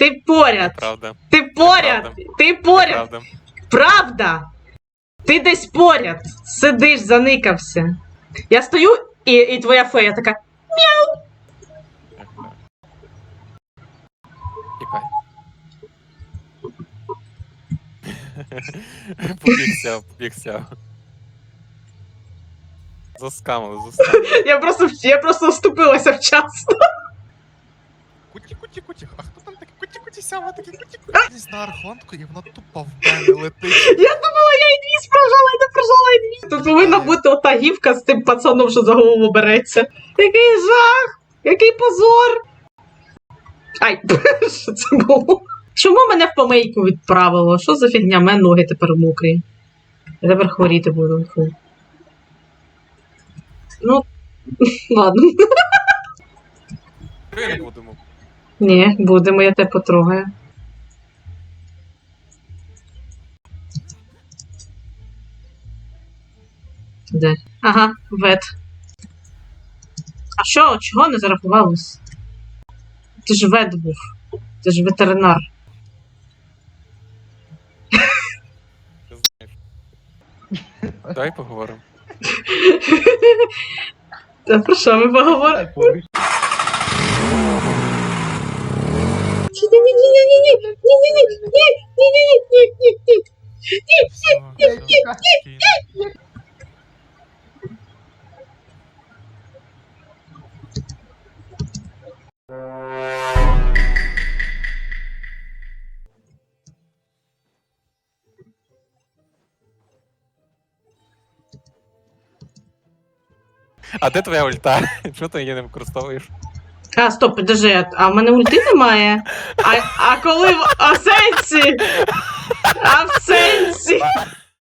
Ти поряд. Правда. Ти поряд. Правда. Ти поряд. Правда. Правда. Ти десь поряд. Сидиш, заникався. Я стою, і, і твоя фея така. Тікай. Побігся, побігся. Заскамили, заскамили. Я просто, я просто вступилася вчасно. Десь на архонтку, і вона тупо в мене летить. Я думала, я інвіз прожала, і не прожала інвіз. Тут повинна бути ота гівка з тим пацаном, що за голову береться. Який жах! Який позор! Ай, що це було? Чому мене в помийку відправило? Що за фігня? У мене ноги тепер мокрі. Я тепер хворіти буду. Фу. Ну, ладно. Ми не будемо. Ні, будемо, я тебе потрогаю. Де? Ага, вет. А що, чого не зарахувалось? Ти ж вет був. Ти ж ветеринар. Давай поговоримо. Та про що ми поговоримо? Ні-ні-ні-ні-ні-ні! А де твоя ульта? Чого ти її не використовуєш? А, стоп, подожди, а в мене ульти немає. А, а коли в а в сенсі? А в сенсі?